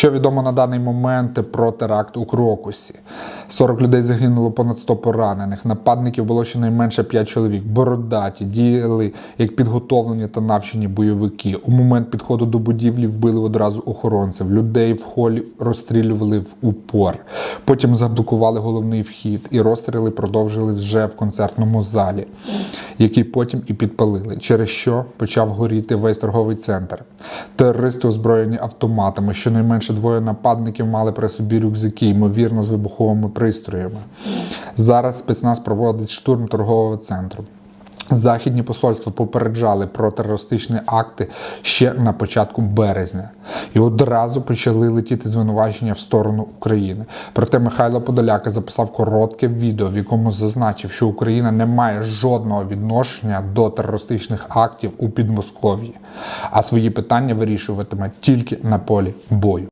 Що відомо на даний момент про теракт у Крокусі? 40 людей загинуло, понад 100 поранених. Нападників було щонайменше 5 чоловік. Бородаті діяли як підготовлені та навчені бойовики. У момент підходу до будівлі вбили одразу охоронців. Людей в холі розстрілювали в упор. Потім заблокували головний вхід, і розстріли продовжили вже в концертному залі, який потім і підпалили, через що почав горіти весь торговий центр. Терористи озброєні автоматами. Щонайменше двоє нападників мали при собі рюкзаки, ймовірно, з вибуховими пристроями. Зараз спецназ проводить штурм торгового центру. Західні посольства попереджали про терористичні акти ще на початку березня, і одразу почали летіти звинувачення в сторону України. Проте Михайло Подоляка записав коротке відео, в якому зазначив, що Україна не має жодного відношення до терористичних актів у Підмосков'ї, а свої питання вирішуватиме тільки на полі бою.